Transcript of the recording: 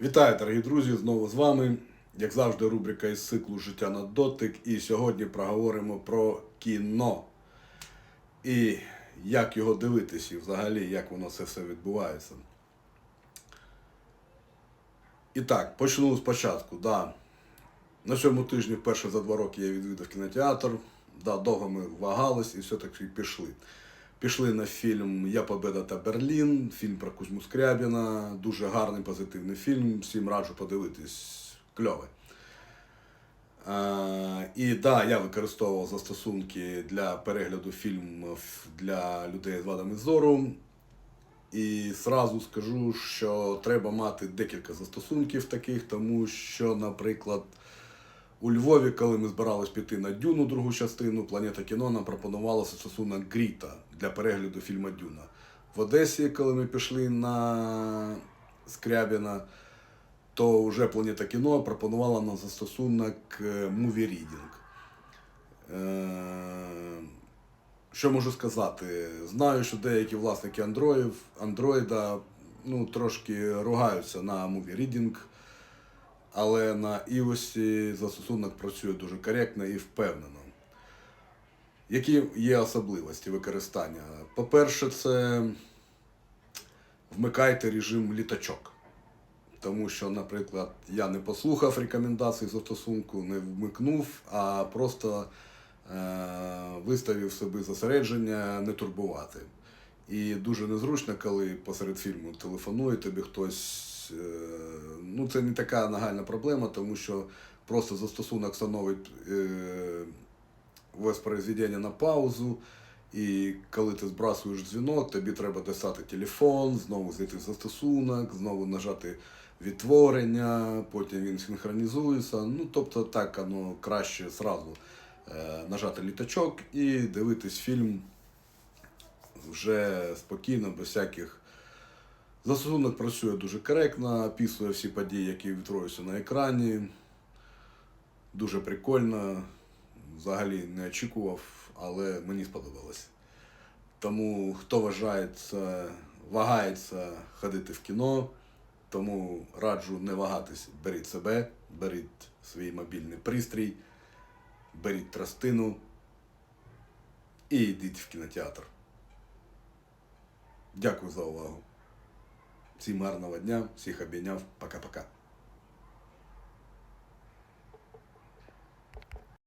Вітаю, дорогі друзі! Знову з вами. Як завжди, рубрика із циклу Життя на дотик. І сьогодні проговоримо про кіно. І як його дивитись, і взагалі, як воно це все відбувається. І так, почну спочатку. Да. На цьому тижні вперше за два роки я відвідав кінотеатр. Да, довго ми вагались і все-таки пішли. Пішли на фільм Я Победа та Берлін, фільм про Кузьму Скрябіна. Дуже гарний позитивний фільм. Всім раджу подивитись. Кльовий. Е, і да, я використовував застосунки для перегляду фільмів для людей з вадами зору. І зразу скажу, що треба мати декілька застосунків таких, тому що, наприклад, у Львові, коли ми збирались піти на Дюну другу частину, Планета кіно нам пропонувала застосунок Гріта для перегляду фільму Дюна. В Одесі, коли ми пішли на Скрябіна, то вже Планета кіно пропонувала нам застосунок е, Movie Reading. Е, Що можу сказати? Знаю, що деякі власники андроїв, андроїда ну, трошки ругаються на Movie Reading, але на iOS застосунок працює дуже коректно і впевнено. Які є особливості використання? По-перше, це вмикайте режим літачок. Тому що, наприклад, я не послухав рекомендацій застосунку, не вмикнув, а просто е- виставив собі зосередження не турбувати. І дуже незручно, коли посеред фільму телефонує тобі хтось. Е- ну, це не така нагальна проблема, тому що просто застосунок встановить е- воспроизведення на паузу. І коли ти збрасуєш дзвінок, тобі треба достати телефон, знову зайти в застосунок, знову нажати відтворення, потім він синхронізується. Ну, тобто так воно краще зразу е, нажати літачок і дивитись фільм вже спокійно, без всяких. Застосунок працює дуже коректно, описує всі події, які відтворюються на екрані. Дуже прикольно. Взагалі не очікував, але мені сподобалось. Тому хто вважається, вагається ходити в кіно, тому раджу не вагатись, беріть себе, беріть свій мобільний пристрій, беріть тростину і йдіть в кінотеатр. Дякую за увагу. Всім гарного дня, всіх обійняв, пока-пока.